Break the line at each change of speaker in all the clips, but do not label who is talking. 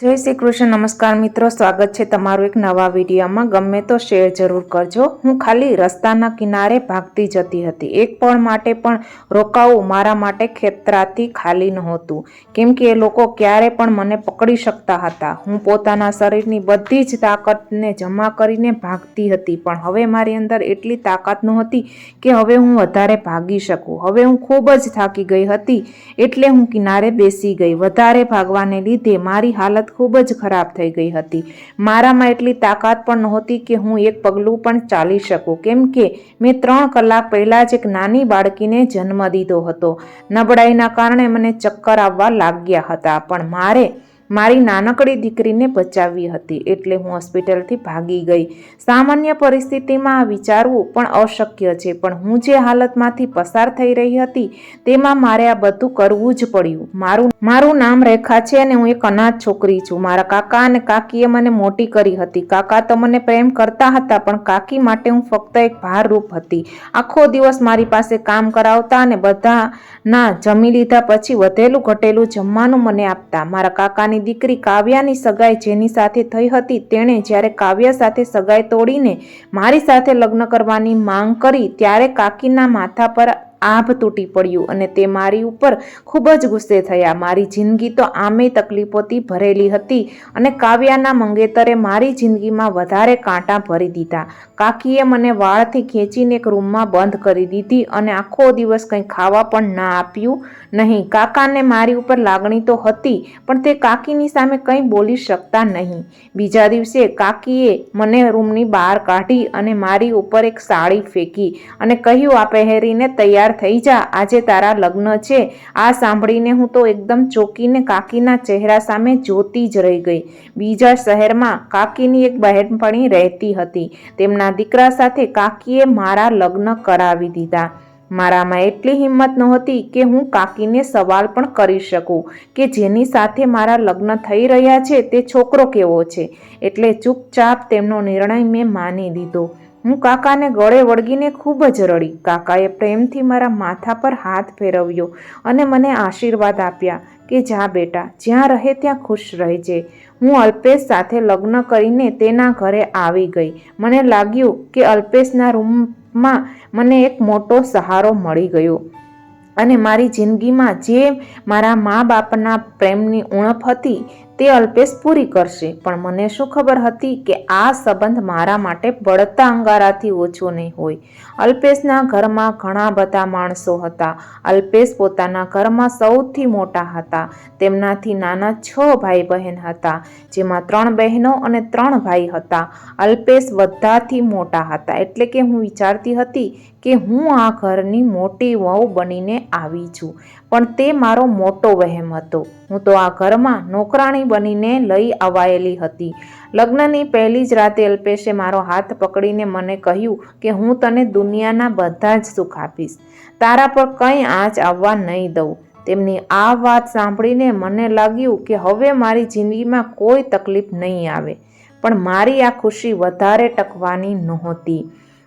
જય શ્રી કૃષ્ણ, નમસ્કાર મિત્રો, સ્વાગત છે તમારું એક નવા વિડીયોમાં. ગમે તો શેર જરૂર કરજો. હું ખાલી રસ્તાના કિનારે ભાગતી જતી હતી. એક પળ માટે પણ રોકાવું મારા માટે ખેતરાથી ખાલી નહોતું. કેમ કે એ લોકો ક્યારે પણ મને પકડી શકતા હતા. હું પોતાના શરીરની બધી જ તાકાતને જમા કરીને ભાગતી હતી. પણ હવે મારી અંદર એટલી તાકાત નહોતી કે હવે હું વધારે ભાગી શકું. હવે હું ખૂબ જ થાકી ગઈ હતી. એટલે હું કિનારે બેસી ગઈ. વધારે ભાગવાને લીધે મારી હાલત ખૂબ જ ખરાબ થઈ ગઈ હતી. મારામાં એટલી તાકાત પણ નહોતી કે હું એક પગલું પણ ચાલી શકું. કેમ કે મેં ત્રણ કલાક પહેલાં જ એક નાની બાળકીને જન્મ દીધો હતો. નબળાઈના કારણે મને ચક્કર આવવા લાગ્યા હતા. પણ મારે મારી નાનકડી દીકરીને બચાવી હતી એટલે હું હોસ્પિટલથી ભાગી ગઈ. સામાન્ય પરિસ્થિતિમાં આ વિચારવું પણ અશક્ય છે, પણ હું જે હાલતમાંથી પસાર થઈ રહી હતી તેમાં મારે આ બધું કરવું જ પડ્યું. મારું મારું નામ રેખા છે અને હું એક અનાથ છોકરી છું. મારા કાકા અને કાકીએ મને મોટી કરી હતી. કાકા તો મને પ્રેમ કરતા હતા, પણ કાકી માટે હું ફક્ત એક ભારરૂપ હતી. આખો દિવસ મારી પાસે કામ કરાવતા અને બધાના જમી લીધા પછી વધેલું ઘટેલું જમવાનું મને આપતા. મારા કાકાની દીકરી કાવ્યાની સગાઈ જેની સાથે થઈ હતી, તેણે જ્યારે કાવ્યા સાથે સગાઈ તોડીને મારી સાથે લગ્ન કરવાની માંગ કરી, ત્યારે કાકીના માથા પર આભ તૂટી પડ્યું અને તે મારી ઉપર ખૂબ જ ગુસ્સે થયા. મારી જિંદગી તો આમે તકલીફોથી ભરેલી હતી અને કાવ્યાના મંગેતરે મારી જિંદગીમાં વધારે કાંટા ભરી દીધા. કાકીએ મને વાળથી ખેંચીને એક રૂમમાં બંધ કરી દીધી અને આખો દિવસ કંઈ ખાવા પણ ના આપ્યું નહીં. કાકાને મારી ઉપર લાગણી તો હતી, પણ તે કાકીની સામે કંઈ બોલી શકતા નહીં. બીજા દિવસે કાકીએ મને રૂમની બહાર કાઢી અને મારી ઉપર એક સાડી ફેંકી અને કહ્યું, આ પહેરીને તૈયાર થઈ જા. આજે તારા લગ્ન છે. આ સાંભળીને હું તો એકદમ ચોકીને કાકીના ચહેરા સામે જોતી જ રહી ગઈ. બીજા શહેરમાં કાકીની એક બહેનપણી રહેતી હતી. તેમના દીકરા સાથે કાકીએ મારા લગ્ન કરાવી દીધા. મારામાં એટલી હિંમત નહોતી કે હું કાકીને સવાલ પણ કરી શકું કે જેની સાથે મારા લગ્ન થઈ રહ્યા છે તે છોકરો કેવો છે. એટલે ચૂપચાપ તેમનો નિર્ણય મેં માની લીધો. હું કાકાને ગળે વળગીને ખૂબ જ રડી. કાકાએ પ્રેમથી મારા માથા પર હાથ ફેરવ્યો અને મને આશીર્વાદ આપ્યા કે જા બેટા, જ્યાં રહે ત્યાં ખુશ રહેજે. હું અલ્પેશ સાથે લગ્ન કરીને તેના ઘરે આવી ગઈ. મને લાગ્યું કે અલ્પેશના રૂમમાં મને એક મોટો સહારો મળી ગયો અને મારી જિંદગીમાં જે મારા મા બાપના પ્રેમની ઉણપ હતી તે અલ્પેશ પૂરી કરશે. પણ મને શું ખબર હતી કે આ સંબંધ મારા માટે બળતા અંગારાથી ઓછો નહીં હોય. અલ્પેશના ઘરમાં ઘણા બધા માણસો હતા. અલ્પેશ પોતાના ઘરમાં સૌથી મોટા હતા. તેમનાથી નાના છ ભાઈ બહેન હતા, જેમાં ત્રણ બહેનો અને ત્રણ ભાઈ હતા. અલ્પેશ બધાથી મોટા હતા. એટલે કે હું વિચારતી હતી કે હું આ ઘરની મોટી વહુ બનીને આવી છું, પણ તે મારો મોટો વહેમ હતો. હું તો આ ઘરમાં નોકરાણી બનીને લઈ અવાયેલી હતી. લગ્નની પહેલી જ રાતે અલ્પેશે મારો હાથ પકડીને મને કહ્યું કે હું તને દુનિયાના બધા જ સુખ આપીશ. તારા પર કંઈ આંચ આવવા નહીં દઉં. તેમની આ વાત સાંભળીને મને લાગ્યું કે હવે મારી જિંદગીમાં કોઈ તકલીફ નહીં આવે. પણ મારી આ ખુશી વધારે ટકવાની નહોતી.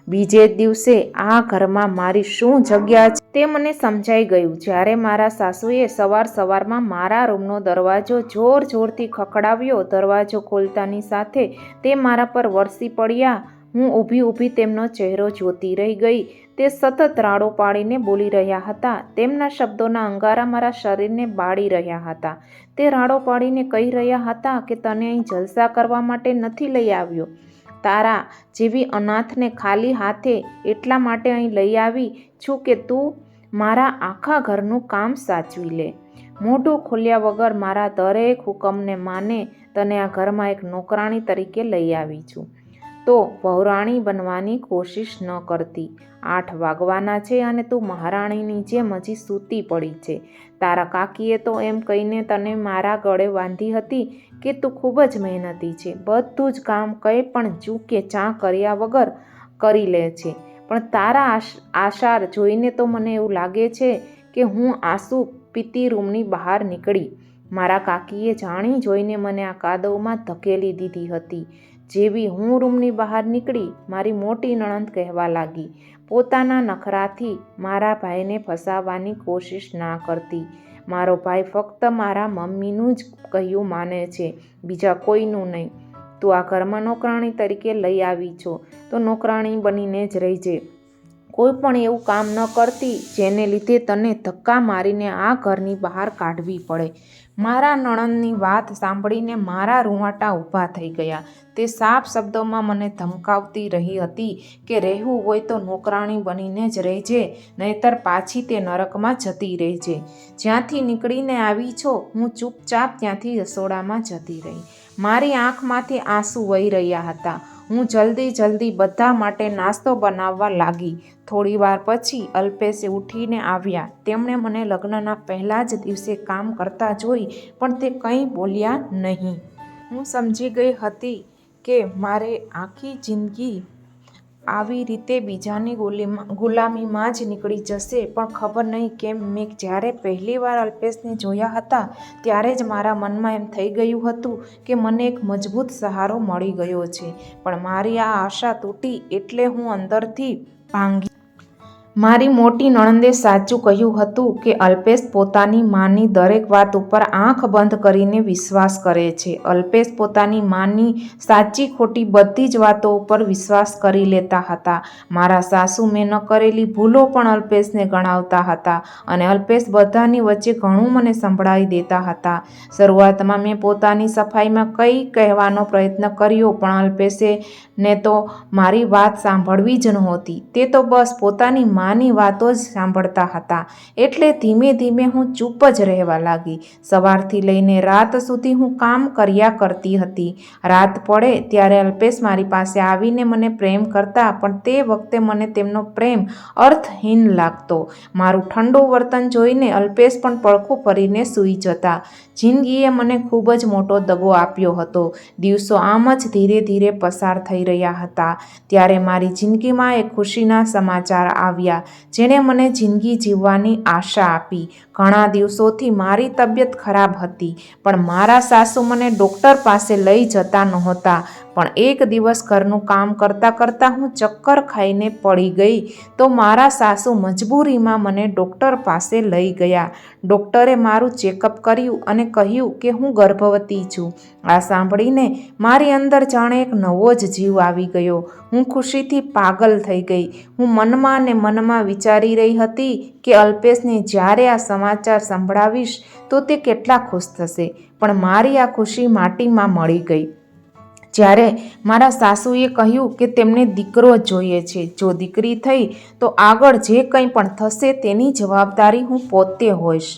બીજે દિવસે આ ઘરમાં મારી શું જગ્યા છે? તે મને સમજાઈ ગયું. જ્યારે મારા સાસુએ સવાર સવારમાં મારા રૂમનો દરવાજો જોર જોરથી ખખડાવ્યો, દરવાજો ખોલતાની સાથે તે મારા પર વરસી પડ્યા. હું ઊભી ઊભી તેમનો ચહેરો જોતી રહી ગઈ. તે સતત રાડો પાડીને બોલી રહ્યા હતા. તેમના શબ્દોના અંગારા મારા શરીરને બાળી રહ્યા હતા. તે રાડો પાડીને કહી રહ્યા હતા કે તને અહીં જલસા કરવા માટે નથી લઈ આવ્યો. તારા જેવી અનાથને ખાલી હાથે એટલા માટે અહીં લઈ આવી છું કે તું મારા આખા ઘરનું કામ સાચવી લે. મોઢું ખોલ્યા વગર મારા દરેક હુકમને માને તને આ ઘરમાં એક નોકરાણી તરીકે લઈ આવી છું. તો વહુરાણી બનવાની કોશિશ ન કરતી. આઠ વાગવાના છે અને તું મહારાણીની જેમ હજી સૂતી પડી છે. તારા કાકીએ તો એમ કહીને તને મારા ગળે બાંધી હતી કે તું ખૂબ જ મહેનતી છે. બધું જ કામ કંઈ પણ ચૂકે ચા કર્યા વગર કરી લે છે. પણ તારા આશાર જોઈને તો મને એવું લાગે છે કે હું આંસુ પીતી રૂમની બહાર નીકળી. મારા કાકીએ જાણી જોઈને મને આ કાદવમાં ધકેલી દીધી હતી. જેવી હું રૂમની બહાર નીકળી, મારી મોટી નણંદ કહેવા લાગી. પોતાના નખરાથી મારા ભાઈને ફસાવવાની કોશિશ ના કરતી. મારો ભાઈ ફક્ત મારા મમ્મીનું જ કહ્યું માને છે, બીજા કોઈનું નહીં. તું આ ઘરમાં નોકરાણી તરીકે લઈ આવી છો, તો નોકરાણી બનીને જ રહીજે. કોઈ પણ એવું કામ ન કરતી જેને લીધે તને ધક્કા મારીને આ ઘરની બહાર કાઢવી પડે. મારા નણંદની વાત સાંભળીને મારા રૂંવાટા ઊભા થઈ ગયા. તે સાફ શબ્દોમાં મને ધમકાવતી રહી હતી કે રહેવું હોય તો નોકરાણી બનીને જ રહેજે, નહીતર પાછી તે નરકમાં જતી રહેજે. જ્યાંથી નીકળીને આવી છો, હું ચૂપચાપ ત્યાંથી રસોડામાં જતી રહી. મારી આંખમાંથી આંસુ વહી રહ્યા હતા. હું જલ્દી જલ્દી બધા માટે નાસ્તો બનાવવા લાગી. થોડી વાર પછી અલ્પેશે ઉઠીને આવ્યા. તેમણે મને લગ્નના પહેલા જ દિવસે કામ કરતા જોઈ, પણ તે કંઈ બોલ્યા નહીં. હું સમજી ગઈ હતી કે મારે આખી જિંદગી આવી રીતે બીજાની ગુલીમાં, ગુલામીમાં જ નીકળી જશે. પણ ખબર નહીં કેમ મેં જ્યારે પહેલીવાર અલ્પેશને જોયા હતા, ત્યારે જ મારા મનમાં એમ થઈ ગયું હતું કે મને એક મજબૂત સહારો મળી ગયો છે. પણ મારી આ આશા તૂટી એટલે હું અંદરથી ભાંગી મારી મોટી નણંદે સાચું કહ્યું હતું કે અલ્પેશ પોતાની માની દરેક વાત ઉપર આંખ બંધ કરીને વિશ્વાસ કરે છે. અલ્પેશ પોતાની માની સાચી ખોટી બધી જ વાતો ઉપર વિશ્વાસ કરી લેતા હતા. મારા સાસુ મેં ન કરેલી ભૂલો પણ અલ્પેશને ગણાવતા હતા અને અલ્પેશ બધાની વચ્ચે ઘણું મને સંભળાવી દેતા હતા. શરૂઆતમાં મેં પોતાની સફાઈમાં કંઈ કહેવાનો પ્રયત્ન કર્યો પણ અલ્પેશે ને તો મારી વાત સાંભળવી જ નહોતી. તે તો બસ પોતાની માની વાતો જ સાંભળતા હતા. એટલે ધીમે ધીમે હું ચૂપ જ રહેવા લાગી. સવારથી લઈને રાત સુધી હું કામ કર્યા કરતી હતી. રાત પડે ત્યારે અલ્પેશ મારી પાસે આવીને મને પ્રેમ કરતા, પણ તે વખતે મને તેમનો પ્રેમ અર્થહીન લાગતો. મારું ઠંડુ વર્તન જોઈને અલ્પેશ પણ પડખું ફરીને સૂઈ જતા. જિંદગીએ મને ખૂબ જ મોટો દગો આપ્યો હતો. દિવસો આમ જ ધીરે ધીરે પસાર થઈ રહ્યા હતા. ત્યારે મારી જિંદગીમાં એક ખુશીના સમાચાર આવ્યા, જેણે મને જિંદગી જીવવાની આશા આપી. ઘણા દિવસોથી મારી તબિયત ખરાબ હતી, પણ મારા સાસુ મને ડૉક્ટર પાસે લઈ જતા નહોતા. પણ એક દિવસ ઘરનું કામ કરતાં કરતાં હું ચક્કર ખાઈને પડી ગઈ, તો મારા સાસુ મજબૂરીમાં મને ડૉક્ટર પાસે લઈ ગયા. ડૉક્ટરે મારું ચેકઅપ કર્યું અને કહ્યું કે હું ગર્ભવતી છું. આ સાંભળીને મારી અંદર જાણે એક નવો જ જીવ આવી ગયો. હું ખુશીથી પાગલ થઈ ગઈ. હું મનમાં ને મનમાં વિચારી રહી હતી કે અલ્પેશને જ્યારે આ સમાચાર સંભળાવીશ તો તે કેટલા ખુશ થશે. પણ મારી આ ખુશી માટીમાં મળી ગઈ. જ્યારે મારા સાસુએ કહ્યું કે તેમને દીકરો જોઈએ છે, જો દીકરી થઈ તો આગળ જે કંઈ પણ થશે તેની જવાબદારી હું પોતે હોઈશ.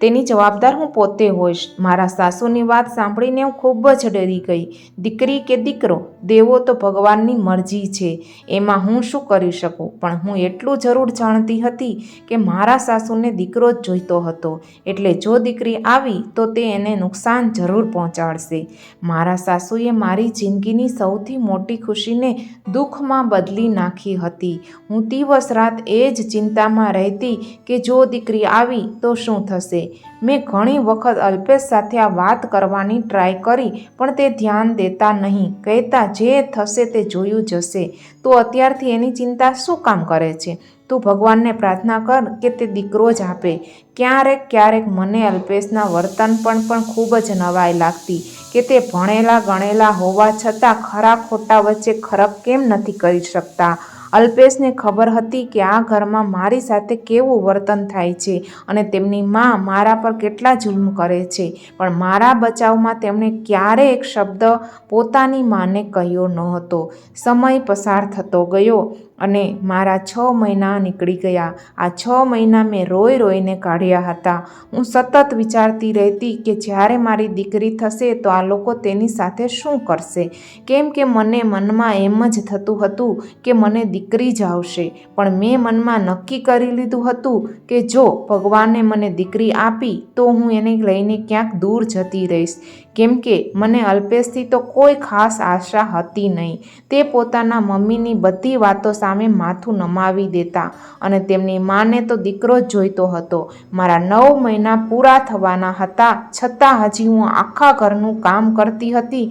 તેની જવાબદાર હું પોતે હોઈશ. મારા સાસુની વાત સાંભળીને હું ખૂબ જ ડરી ગઈ. દીકરી કે દીકરો, દેવો તો ભગવાનની મરજી છે. એમાં હું શું કરી શકું? પણ હું એટલું જરૂર જાણતી હતી કે મારા સાસુને દીકરો જ જોઈતો હતો. એટલે જો દીકરી આવી, તો તે એને નુકસાન જરૂર પહોંચાડશે. મારા સાસુએ મારી જિંદગીની સૌથી મોટી ખુશીને દુઃખમાં બદલી નાખી હતી. હું દિવસ રાત એ જ ચિંતામાં રહેતી કે જો દીકરી આવી, તો શું થશે? મેં ઘણી વખત અલ્પેશ સાથે આ વાત કરવાની ટ્રાય કરી, પણ તે ધ્યાન દેતા નહીં. કહેતા, જે થશે તે જોયું જશે. તો અત્યારથી એની ચિંતા શું કામ કરે છે? તું ભગવાનને પ્રાર્થના કર કે તે દીકરો જ આપે. ક્યારેક ક્યારેક મને અલ્પેશના વર્તન પણ પણ ખૂબ જ નવાઈ લાગતી કે તે ભણેલા ગણેલા હોવા છતાં ખરા ખોટા વચ્ચે ખરક કેમ નથી કરી શકતા? અલ્પેશને ખબર હતી કે આ ઘરમાં મારી સાથે કેવું વર્તન થાય છે અને તેમની માં મારા પર કેટલા જુલ્મ કરે છે. પણ મારા બચાવમાં તેમણે ક્યારે એક શબ્દ પોતાની માને કહ્યો નહોતો સમય પસાર થતો ગયો. અને મારા છ મહિના નીકળી ગયા. આ છ મહિના મેં રોઈ રોઈને કાઢ્યા હતા. હું સતત વિચારતી રહેતી કે જ્યારે મારી દીકરી થશે તો આ લોકો તેની સાથે શું કરશે? કેમ કે મને મનમાં એમ જ થતું હતું કે મને દીકરી જ આવશે. પણ મેં મનમાં નક્કી કરી લીધું હતું કે જો ભગવાને મને દીકરી આપી, તો હું એને લઈને ક્યાંક દૂર જતી રહીશ. કેમ કે મને અલ્પેશથી તો કોઈ ખાસ આશા હતી નહીં. તે પોતાના મમ્મીની બધી વાતો સામે માથું નમાવી દેતા અને તેમની માને તો દીકરો જ જોઈતો હતો. મારા નવ મહિના પૂરા થવાના હતા. છતાં હજી હું આખા ઘરનું કામ કરતી હતી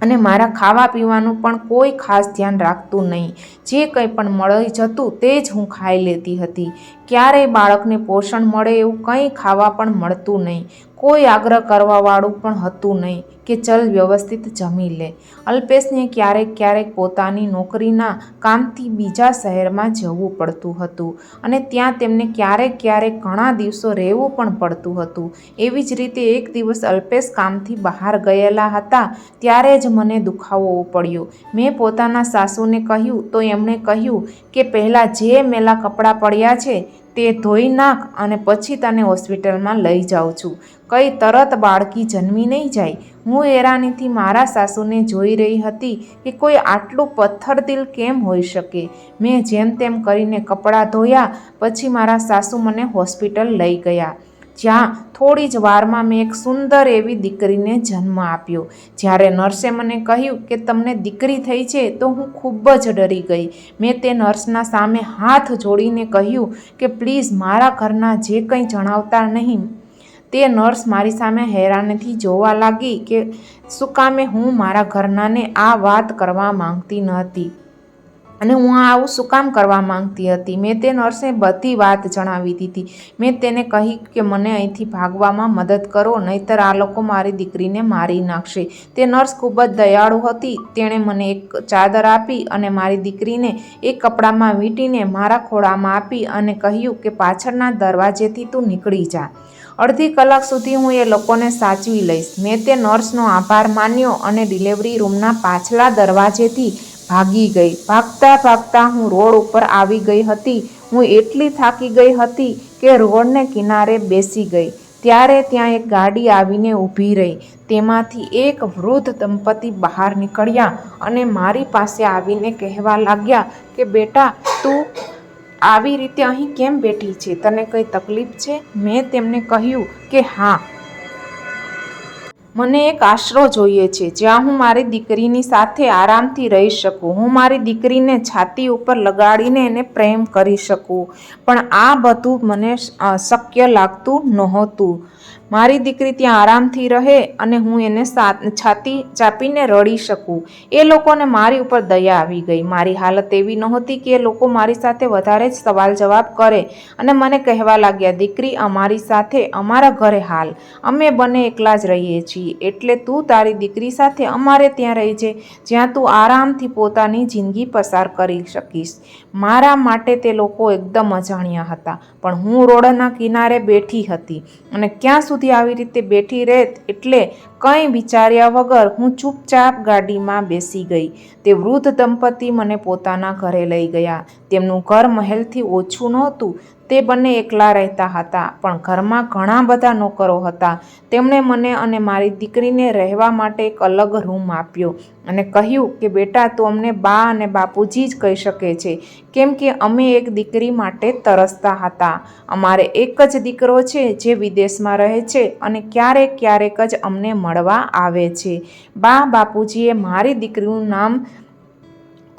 અને મારા ખાવા પીવાનું પણ કોઈ ખાસ ધ્યાન રાખતું નહીં. જે કંઈ પણ મળી જતું તે જ હું ખાઈ લેતી હતી. ક્યારેય બાળકને પોષણ મળે એવું કંઈ ખાવા પણ મળતું નહીં. કોઈ આગ્રહ કરવાવાળું પણ હતું નહીં કે ચલ વ્યવસ્થિત જમી લે. અલ્પેશને ક્યારેક ક્યારેક પોતાની નોકરીના કામથી બીજા શહેરમાં જવું પડતું હતું અને ત્યાં તેમને ક્યારેક ક્યારેક ઘણા દિવસો રહેવું પણ પડતું હતું. એવી જ રીતે એક દિવસ અલ્પેશ કામથી બહાર ગયેલા હતા ત્યારે જ મને દુખાવો પડ્યો. મેં પોતાના સાસુને કહ્યું, તો એમણે કહ્યું કે પહેલાં જે મેલા કપડાં પડ્યા છે તે ધોઈ નાખ અને પછી તને હોસ્પિટલમાં લઈ જાઉં છું. કંઈ તરત બાળકી જન્મી નહીં જાય. હું હેરાનીથી મારા સાસુને જોઈ રહી હતી કે કોઈ આટલું પથ્થરદિલ કેમ હોઈ શકે? મેં જેમ તેમ કરીને કપડાં ધોયા, પછી મારા સાસુ મને હોસ્પિટલ લઈ ગયા. જ્યાં થોડી જ વારમાં મેં એક સુંદર એવી દીકરીને જન્મ આપ્યો. જ્યારે નર્સે મને કહ્યું કે તમને દીકરી થઈ છે, તો હું ખૂબ જ ડરી ગઈ. મેં તે નર્સના સામે હાથ જોડીને કહ્યું કે પ્લીઝ મારા ઘરના જે કંઈ જણાવતા નહીં તે નર્સ મારી સામે હેરાનથી જોવા લાગી કે, શું કામે હું મારા ઘરનાને આ વાત કરવા માંગતી ન હતી અને હું આવું શું કામ કરવા માંગતી હતી? મેં તે નર્સને બધી વાત જણાવી દીધી. મેં તેને કહી કે, મને અહીંથી ભાગવામાં મદદ કરો, નહીતર આ લોકો મારી દીકરીને મારી નાખશે. તે નર્સ ખૂબ જ દયાળુ હતી. તેણે મને એક ચાદર આપી અને મારી દીકરીને એક કપડામાં વીંટીને મારા ખોળામાં આપી અને કહ્યું કે, પાછળના દરવાજેથી તું નીકળી જા. અડધી કલાક સુધી હું એ લોકોને સાચવી લઈશ. મેં તે નર્સનો આભાર માન્યો અને ડિલિવરી રૂમના પાછલા દરવાજેથી ભાગી ગઈ. ભાગતા ભાગતા હું રોડ ઉપર આવી ગઈ હતી. હું એટલી થાકી ગઈ હતી કે રોડને કિનારે બેસી ગઈ. ત્યારે ત્યાં એક ગાડી આવીને ઊભી રહી. તેમાંથી એક વૃદ્ધ દંપતી બહાર નીકળ્યા અને મારી પાસે આવીને કહેવા લાગ્યા કે, બેટા, તું આવી રીતે અહીં કેમ બેઠી છે? તને કંઈ તકલીફ છે? મેં તેમને કહ્યું કે હા. મને એક આશરો જોઈએ છે. જ્યાં હું મારી દીકરીની સાથે આરામથી રહી શકું. હું મારી દીકરીને છાતી ઉપર લગાડીને એને પ્રેમ કરી શકું. પણ આ બધું મને શક્ય લાગતું નહોતું. મારી દીકરી ત્યાં આરામથી રહે અને હું એને છાતી, ચાપીને રડી શકું. એ લોકોને મારી ઉપર દયા આવી ગઈ. મારી હાલત એવી નહોતી કે એ લોકો મારી સાથે વધારે જ સવાલ જવાબ કરે અને મને કહેવા લાગ્યા, દીકરી અમારી સાથે અમારા ઘરે હાલ. અમે બંને એકલા જ રહીએ છીએ. એટલે તું તારી દીકરી સાથે અમારે ત્યાં રહી છે જ્યાં તું આરામથી પોતાની જિંદગી પસાર કરી શકીશ. મારા માટે તે લોકો એકદમ અજાણ્યા હતા. પણ હું રોડના કિનારે બેઠી હતી અને ક્યાં સુધી આવી રીતે બેઠી રહેત એટલે કંઈ વિચાર્યા વગર હું ચૂપચાપ ગાડીમાં બેસી ગઈ. તે વૃદ્ધ દંપતી મને પોતાના ઘરે લઈ ગયા. તેમનું ઘર મહેલથી ઓછું નહોતું તે બંને એકલા રહેતા હતા, પણ ઘરમાં ઘણા બધા નોકરો હતા. તેમણે મને અને મારી દીકરીને રહેવા માટે એક અલગ રૂમ આપ્યો અને કહ્યું કે, બેટા, તું અમને બા અને બાપુજી જ કહી શકે છે, કેમ કે અમે એક દીકરી માટે તરસતા હતા. અમારે એક જ દીકરો છે જે વિદેશમાં રહે છે અને ક્યારેક ક્યારેક જ અમને મળવા આવે છે. બા બાપુજીએ મારી દીકરીનું નામ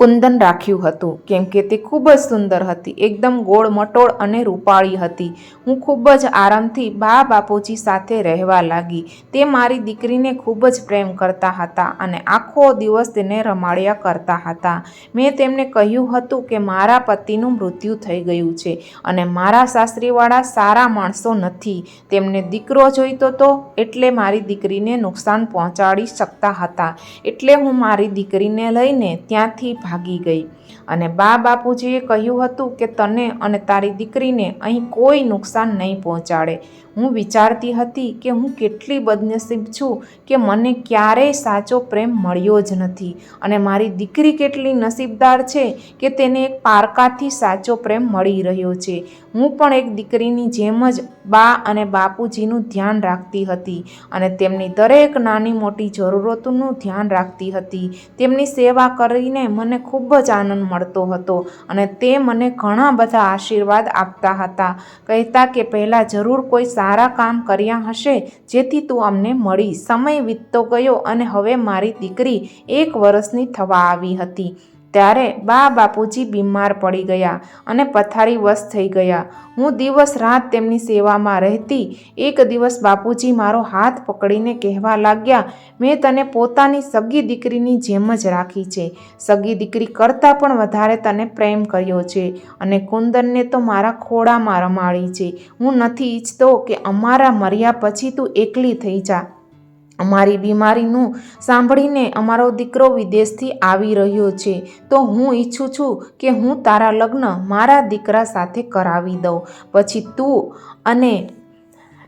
કુંદન રાખ્યું હતું. કેમ કે તે ખૂબ જ સુંદર હતી. એકદમ ગોળ મટોળ અને રૂપાળી હતી. હું ખૂબ જ આરામથી બા બાપુજી સાથે રહેવા લાગી. તે મારી દીકરીને ખૂબ જ પ્રેમ કરતા હતા અને આખો દિવસ તેને રમાડ્યા કરતા હતા. મેં તેમને કહ્યું હતું કે મારા પતિનું મૃત્યુ થઈ ગયું છે અને મારા સાસરીવાળા સારા માણસો નથી. તેમને દીકરો જોઈતો તો એટલે મારી દીકરીને નુકસાન પહોંચાડી શકતા હતા. એટલે હું મારી દીકરીને લઈને ત્યાંથી ભાગી ગઈ. અને બા બાપુજીએ કહ્યું હતું કે તને અને તારી દીકરીને અહીં કોઈ નુકસાન નહીં પહોંચાડે. હું વિચારતી હતી કે હું કેટલી બદનસીબ છું કે મને ક્યારેય સાચો પ્રેમ મળ્યો જ નથી. અને મારી દીકરી કેટલી નસીબદાર છે કે તેને એક પારકાથી સાચો પ્રેમ મળી રહ્યો છે. હું પણ એક દીકરીની જેમ જ બા અને બાપુજીનું ધ્યાન રાખતી હતી અને તેમની દરેક નાની મોટી જરૂરતોનું ધ્યાન રાખતી હતી. તેમની સેવા કરીને મને ખૂબ જ આનંદ મળતો હતો અને તે મને ઘણા બધા આશીર્વાદ આપતા હતા. કહેતા કે પહેલાં જરૂર કોઈ સારા કામ કર્યા હશે, જેથી તું અમને મળી. સમય વીતતો ગયો અને હવે મારી દીકરી એક વર્ષની થવા આવી હતી. ત્યારે બા બાપુજી બીમાર પડી ગયા અને પથારી વશ થઈ ગયા. હું દિવસ રાત તેમની સેવામાં રહેતી. એક દિવસ બાપુજી મારો હાથ પકડીને કહેવા લાગ્યા, મેં તને પોતાની સગી દીકરીની જેમ જ રાખી છે. સગી દીકરી કરતાં પણ વધારે તને પ્રેમ કર્યો છે અને કુંદનને તો મારા ખોળામાં રમાડી છે. હું નથી ઈચ્છતો કે અમારા મર્યા પછી તું એકલી થઈ જા. અમારી બીમારીનું સાંભળીને અમારો દીકરો વિદેશથી આવી રહ્યો છે, તો હું ઈચ્છું છું કે હું તારા લગ્ન મારા દીકરા સાથે કરાવી દઉં. પછી તું અને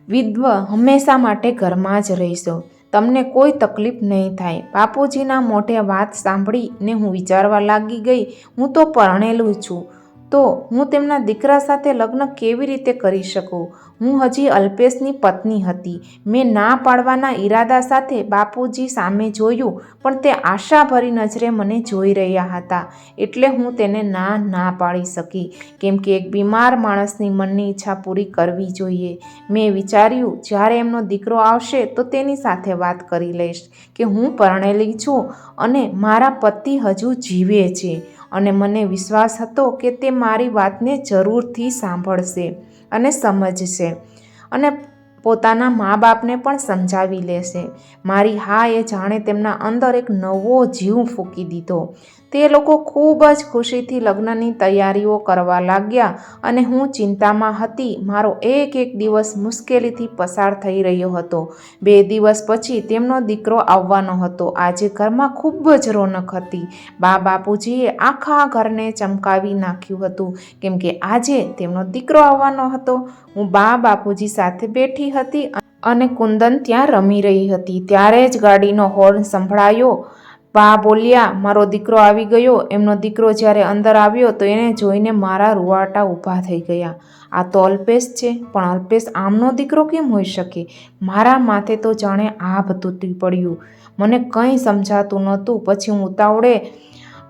વિધ્વ હંમેશા માટે ઘરમાં જ રહીશો. તમને કોઈ તકલીફ નહીં થાય. બાપુજીના મોઢે વાત સાંભળીને હું વિચારવા લાગી ગઈ. હું તો પરણેલું છું. તો હું તેમના દીકરા સાથે લગ્ન કેવી રીતે કરી શકું? હું હજી અલ્પેશની પત્ની હતી. મેં ના પાડવાના ઈરાદા સાથે બાપુજી સામે જોયું, પણ તે આશાભરી નજરે મને જોઈ રહ્યા હતા. એટલે હું તેને ના ના પાડી શકી. કેમ કે એક બીમાર માણસની મનની ઈચ્છા પૂરી કરવી જોઈએ. મેં વિચાર્યું, જ્યારે એમનો દીકરો આવશે, તો તેની સાથે વાત કરી લઈશ કે હું પરણેલી છું અને મારા પતિ હજુ જીવે છે. અને મને વિશ્વાસ હતો કે તે મારી વાતને જરૂરથી સાંભળશે અને સમજશે અને પોતાના મા બાપને પણ સમજાવી લેશે. મારી હા એ જાણે તેમના અંદર એક નવો જીવ ફૂંકી દીધો. તે લોકો ખૂબ જ ખુશીથી લગ્નની તૈયારીઓ કરવા લાગ્યા અને હું ચિંતામાં હતી. મારો એક એક દિવસ મુશ્કેલીથી પસાર થઈ રહ્યો હતો. બે દિવસ પછી તેમનો દીકરો આવવાનો હતો. આજે ઘરમાં ખૂબ જ રોનક હતી. બા બાપુજીએ આખા ઘરને ચમકાવી નાખ્યું હતું. કેમ કે આજે તેમનો દીકરો આવવાનો હતો. હું બા બાપુજી સાથે બેઠી હતી અને કુંદન ત્યાં રમી રહી હતી. ત્યારે જ ગાડીનો હોર્ન સંભળાયો. બા બોલ્યા, મારો દીકરો આવી ગયો. એમનો દીકરો જ્યારે અંદર આવ્યો તો એને જોઈને મારા રૂવાટા ઊભા થઈ ગયા. આ તો અલ્પેશ છે, પણ અલ્પેશ આમનો દીકરો કેમ હોઈ શકે? મારા માથે તો જાણે આભ તૂટી પડ્યું. મને કંઈ સમજાતું નહોતું. પછી હું ઉતાવળે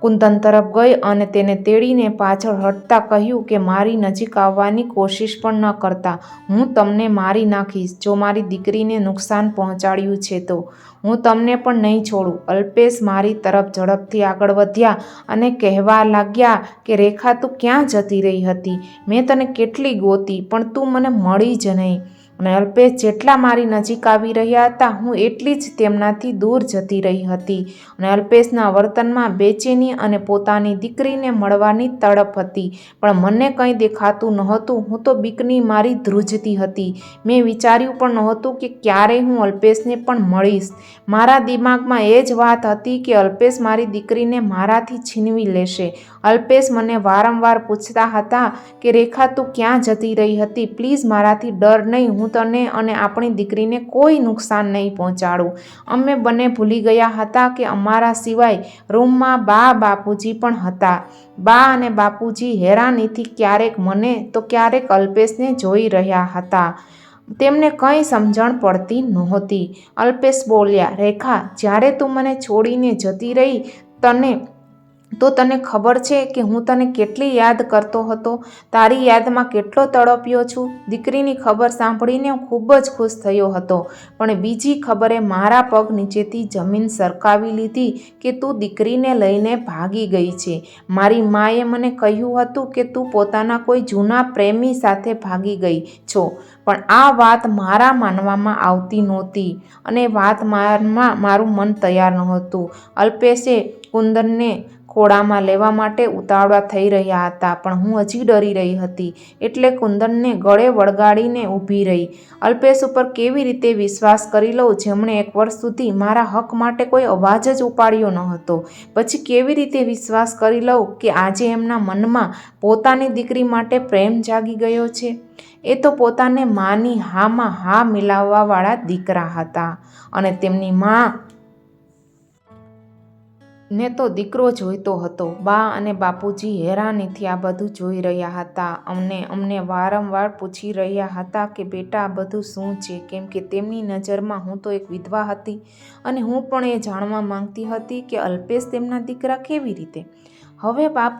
કુંદન તરફ ગઈ અને તેને તેડીને પાછળ હટતા કહ્યું કે, મારી નજીક આવવાની કોશિશ પણ ન કરતા. હું તમને મારી નાખીશ. જો મારી દીકરીને નુકસાન પહોંચાડ્યું છે તો. હું તમને પણ નહીં છોડું. અલ્પેશ મારી તરફ ઝડપથી આગળ વધ્યા અને કહેવા લાગ્યા કે, રેખા, તું ક્યાં જતી રહી હતી? મેં તને કેટલી ગોતી, પણ તું મને મળી જ નહીં. અને અલ્પેશ જેટલા મારી નજીક આવી રહ્યા હતા, હું એટલી જ તેમનાથી દૂર જતી રહી હતી. અને અલ્પેશના વર્તનમાં બેચેની અને પોતાની દીકરીને મળવાની તડપ હતી. પણ મને કંઈ દેખાતું નહોતું, હું તો બીકની મારી ધ્રુજતી હતી. મેં વિચાર્યું પણ નહોતું કે ક્યારે હું અલ્પેશને પણ મળીશ. મારા દિમાગમાં એ જ વાત હતી કે અલ્પેશ મારી દીકરીને મારાથી છીનવી લેશે. અલ્પેશ મને વારંવાર પૂછતા હતા કે, રેખા, તું ક્યાં જતી રહી હતી? પ્લીઝ મારાથી ડર નહીં, હું તને અને આપણી દીકરીને કોઈ નુકસાન નહીં પહોંચાડું. અમે બંને ભૂલી ગયા હતા કે અમારા સિવાય રૂમમાં બા, બાપુજી પણ હતા. બા અને બાપુજી હેરાનીથી ક્યારેક મને, તો ક્યારેક અલ્પેશને જોઈ રહ્યા હતા. તેમને કંઈ સમજણ પડતી નહોતી. અલ્પેશ બોલ્યા, રેખા, જ્યારે તું મને છોડીને જતી રહી, તને તો તને ખબર છે કે હું તને કેટલી યાદ કરતો હતો? તારી યાદમાં કેટલો તડપ્યો છું? દીકરીની ખબર સાંભળીને હું ખૂબ જ ખુશ થયો હતો. પણ બીજી ખબરે મારા પગ નીચેથી જમીન સરકાવી લીધી કે તું દીકરીને લઈને ભાગી ગઈ છે. મારી માએ મને કહ્યું હતું કે તું પોતાના કોઈ જૂના પ્રેમી સાથે ભાગી ગઈ છો. પણ આ વાત મારા માનવામાં આવતી નહોતી અને વાત મારમાં મારું મન તૈયાર નહોતું. અલ્પેશે કુંદનને ખોળામાં લેવા માટે ઉતાવળા થઈ રહ્યા હતા, પણ હું હજી ડરી રહી હતી, એટલે કુંદનને ગળે વળગાડીને ઊભી રહી. અલ્પેશ ઉપર કેવી રીતે વિશ્વાસ કરી લઉં જેમણે એક વર્ષ સુધી મારા હક માટે કોઈ અવાજ જ ઉપાડ્યો ન હતો? પછી કેવી રીતે વિશ્વાસ કરી લઉં કે આજે એમના મનમાં પોતાની દીકરી માટે પ્રેમ જાગી ગયો છે? એ તો પોતાને માની હામાં હા મિલાવવાવાળા દીકરા હતા અને તેમની મા ને તો દીકરો જોઈતો હતો. બા અને બાપુજી હેરાનીથી આ બધું જોઈ રહ્યા હતા. અમને અમને વારંવાર પૂછી રહ્યા હતા કે બેટા આ બધું શું છે? કેમ કે તેમની નજરમાં હું તો એક વિધવા હતી અને હું પણ એ જાણવા માંગતી હતી કે અલ્પેશ તેમના દીકરા કેવી રીતે? હવે બાપ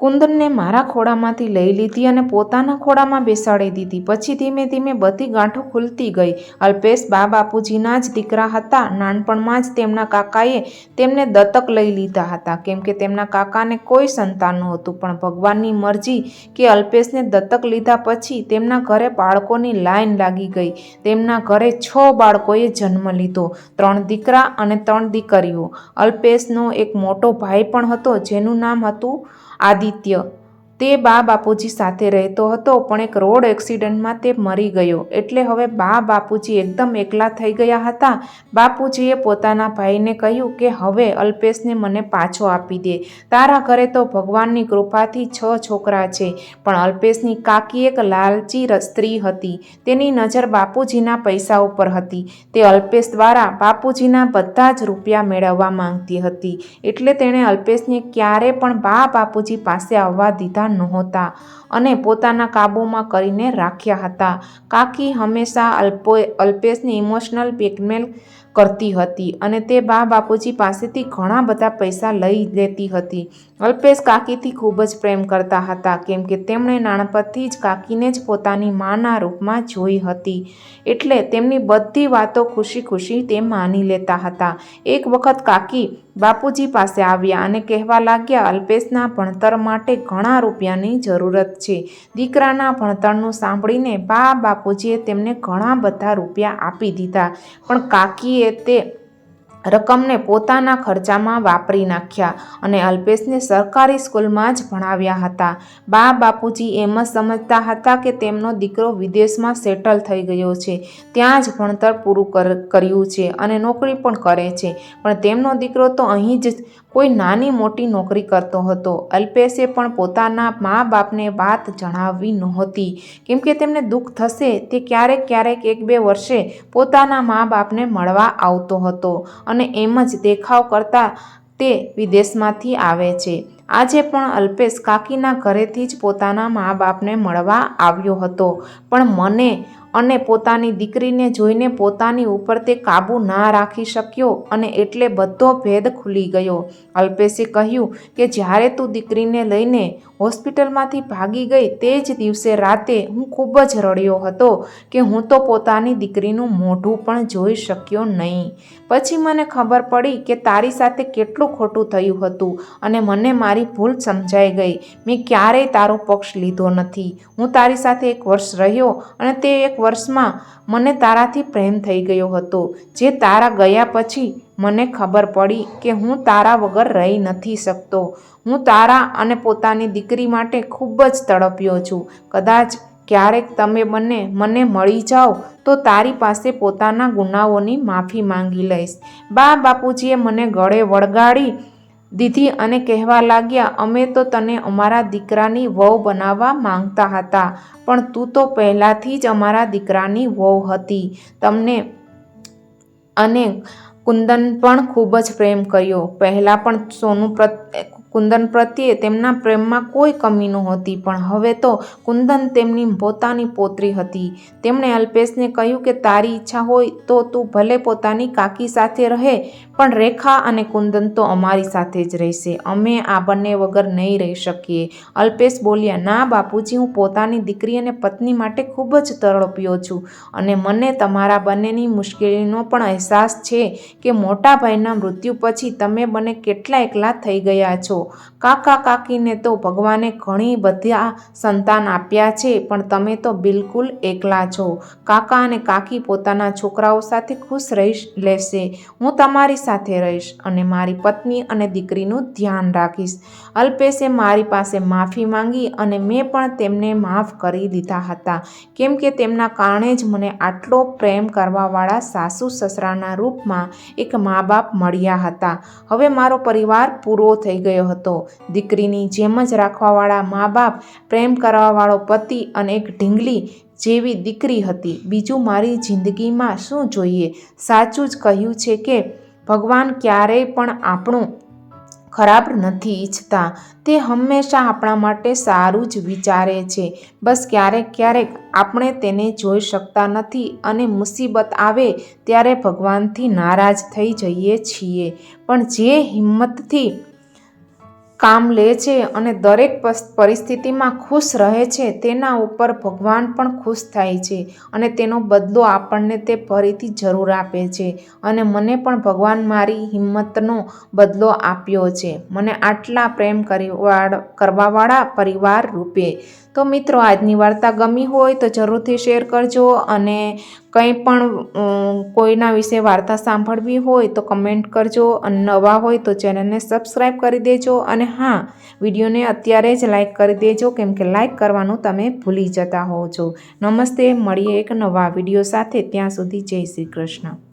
કુંદનને મારા ખોળામાંથી લઈ લીધી અને પોતાના ખોળામાં બેસાડી દીધી. પછી ધીમે ધીમે બધી ગાંઠો ખુલતી ગઈ. અલ્પેશ બા બાપુજીના જ દીકરા હતા. નાનપણમાં જ તેમના કાકાએ તેમને દત્તક લઈ લીધા હતા. કેમ કે તેમના કાકાને કોઈ સંતાન નહોતું. પણ ભગવાનની મરજી કે અલ્પેશને દત્તક લીધા પછી તેમના ઘરે બાળકોની લાઈન લાગી ગઈ. તેમના ઘરે છ બાળકોએ જન્મ લીધો. ત્રણ દીકરા અને ત્રણ દીકરીઓ. અલ્પેશનો એક મોટો ભાઈ પણ હતો, જેનું નામ હતું आदित्य. તે બા બાપુજી સાથે રહેતો હતો, પણ એક રોડ એક્સિડન્ટમાં તે મરી ગયો. એટલે હવે બા બાપુજી એકદમ એકલા થઈ ગયા હતા. બાપુજીએ પોતાના ભાઈને કહ્યું કે, હવે અલ્પેશને મને પાછો આપી દે. તારા ઘરે તો ભગવાનની કૃપાથી છ છોકરા છે, પણ અલ્પેશની કાકી એક લાલચી સ્ત્રી હતી. તેની નજર બાપુજીના પૈસા ઉપર હતી. તે અલ્પેશ દ્વારા બાપુજીના બધા જ રૂપિયા મેળવવા માંગતી હતી. એટલે તેણે અલ્પેશને ક્યારે પણ બા બાપુજી પાસે આવવા દીધા નહોતા અને પોતાના કાબૂમાં કરીને રાખ્યા હતા. કાકી હંમેશા અલ્પો અલ્પેશને ઇમોશનલ બ્લેકમેલ કરતી હતી અને તે બા બાપુજી પાસેથી ઘણા બધા પૈસા લઈ લેતી હતી. અલ્પેશ કાકીથી ખૂબ જ પ્રેમ કરતા હતા, કેમ કે તેમણે નાનપણથી જ કાકીને જ પોતાની માના રૂપમાં જોઈ હતી. એટલે તેમની બધી વાતો ખુશી ખુશી તે માની લેતા હતા. એક વખત કાકી બાપુજી પાસે આવ્યા અને કહેવા લાગ્યા, અલ્પેશના ભણતર માટે ઘણા રૂપિયાની જરૂરત છે. દીકરાના ભણતરનું સાંભળીને બા બાપુજીએ તેમને ઘણા બધા રૂપિયા આપી દીધા. પણ કાકીએ તે રકમને પોતાના ખર્ચામાં વાપરી નાખ્યા અને અલ્પેશને સરકારી સ્કૂલમાં જ ભણાવ્યા હતા. બા બાપુજી એમ જ સમજતા હતા કે તેમનો દીકરો વિદેશમાં સેટલ થઈ ગયો છે. ત્યાં જ ભણતર પૂરું કર, કર્યું છે અને નોકરી પણ કરે છે. પણ તેમનો દીકરો તો અહીં જ કોઈ નાની મોટી નોકરી કરતો હતો. અલ્પેશે પણ પોતાના મા બાપને વાત જણાવવી નહોતી. કેમ કે તેમને દુઃખ થશે તે ક્યારેક ક્યારેક એક બે વર્ષે પોતાના મા બાપને મળવા આવતો હતો. અને એમ જ દેખાવ કરતા તે વિદેશમાંથી આવે છે. આજે પણ અલ્પેશ કાકીના ઘરેથી જ પોતાના મા બાપને મળવા આવ્યો હતો. પણ મને અને પોતાની દીકરીને જોઈને પોતાની ઉપર તે કાબૂ ના રાખી શક્યો અને એટલે બધો ભેદ ખુલી ગયો. અલ્પેશે કહ્યું કે જ્યારે તું દીકરીને લઈને હોસ્પિટલમાંથી ભાગી ગઈ તે જ દિવસે રાતે હું ખૂબ જ રડ્યો હતો કે હું તો પોતાની દીકરીનું મોઢું પણ જોઈ શક્યો નહીં. પછી મને ખબર પડી કે તારી સાથે કેટલું ખોટું થયું હતું અને મને મારી ભૂલ સમજાઈ ગઈ. મેં ક્યારેય તારો પક્ષ લીધો નથી. હું તારી સાથે એક વર્ષ રહ્યો અને તે એક વર્ષમાં મને તારાથી પ્રેમ થઈ ગયો હતો. જે તારા ગયા પછી મને ખબર પડી કે હું તારા વગર રહી નથી શકતો. હું તારા અને પોતાની દીકરી માટે ખૂબ જ તડપ્યો છું. કદાચ ક્યારેક તમે બંને મને મળી જાઓ, તો તારી પાસે પોતાના ગુનાઓની માફી માંગી લઈશ. બા બાપુજીએ મને ગળે વળગાડી દીધી અને કહેવા લાગ્યા, અમે તો તને અમારા દીકરાની વહુ બનાવવા માંગતા હતા, પણ તું તો પહેલાંથી જ અમારા દીકરાની વહુ હતી. તમને અને કુંદન પણ ખૂબ જ પ્રેમ કર્યો. પહેલાં પણ સોનું પ્રત્યે કુંદન પ્રત્યે તેમના પ્રેમમાં કોઈ કમી નહોતી, પણ હવે તો કુંદન તેમની પોતાની પોતરી હતી. તેમણે અલ્પેશને કહ્યું કે, તારી ઈચ્છા હોય તો તું ભલે પોતાની કાકી સાથે રહે, પણ રેખા અને કુંદન તો અમારી સાથે જ રહેશે. અમે આ બંને વગર નહીં રહી શકીએ. અલ્પેશ બોલ્યા, ના બાપુજી, હું પોતાની દીકરી અને પત્ની માટે ખૂબ જ તડપ્યો છું અને મને તમારા બંનેની મુશ્કેલીનો પણ અહેસાસ છે કે મોટા ભાઈના મૃત્યુ પછી તમે બંને કેટલા એકલા થઈ ગયા છો. કાકા કાકીને તો ભગવાને ઘણી બધા સંતાન આપ્યા છે, પણ તમે તો બિલકુલ એકલા છો. કાકા અને કાકી પોતાના છોકરાઓ સાથે ખુશ રહી લેશે. હું તમારી સાથે રહીશ અને મારી પત્ની અને દીકરીનું ધ્યાન રાખીશ. અલ્પેશે મારી પાસે માફી માંગી અને મેં પણ તેમને માફ કરી દીધા હતા. કેમ કે તેમના કારણે જ મને આટલો પ્રેમ કરવાવાળા સાસુ સસરાના રૂપમાં એક મા બાપ મળ્યા હતા. હવે મારો પરિવાર પૂરો થઈ ગયો હતો. દીકરીની જેમ જ રાખવાવાળા મા બાપ પ્રેમ કરવાવાળો પતિ અને એક ઢીંગલી જેવી દીકરી હતી. બીજું મારી જિંદગીમાં શું જોઈએ? સાચું જ કહ્યું છે કે, ભગવાન ક્યારેય પણ આપણું ખરાબ નથી ઈચ્છતા. તે હંમેશા આપણા માટે સારું જ વિચારે છે. બસ ક્યારેક ક્યારેક આપણે તેને જોઈ શકતા નથી અને મુસીબત આવે ત્યારે ભગવાનથી નારાજ થઈ જઈએ છીએ. પણ જે હિંમતથી કામ લે છે અને દરેક પરિસ્થિતિમાં ખુશ રહે છે, તેના ઉપર ભગવાન પણ ખુશ થાય છે અને તેનો બદલો આપણને તે ફરીથી જરૂર આપે છે. અને મને પણ ભગવાન મારી હિંમતનો બદલો આપ્યો છે. મને આટલા પ્રેમ કરવાવાળા પરિવાર રૂપે તો મિત્રો, આજની વાર્તા ગમી હોય તો જરૂરથી શેર કરજો અને કંઈ પણ કોઈના વિશે વાર્તા સાંભળવી હોય તો કમેન્ટ કરજો અને નવા હોય તો ચેનલને સબસ્ક્રાઈબ કરી દેજો અને હા, વિડીયોને અત્યારે જ લાઈક કરી દેજો કેમ કે લાઇક કરવાનું તમે ભૂલી જતા હોવ છો. નમસ્તે, મળીએ એક નવા વીડિયો સાથે. ત્યાં સુધી જય શ્રી કૃષ્ણ.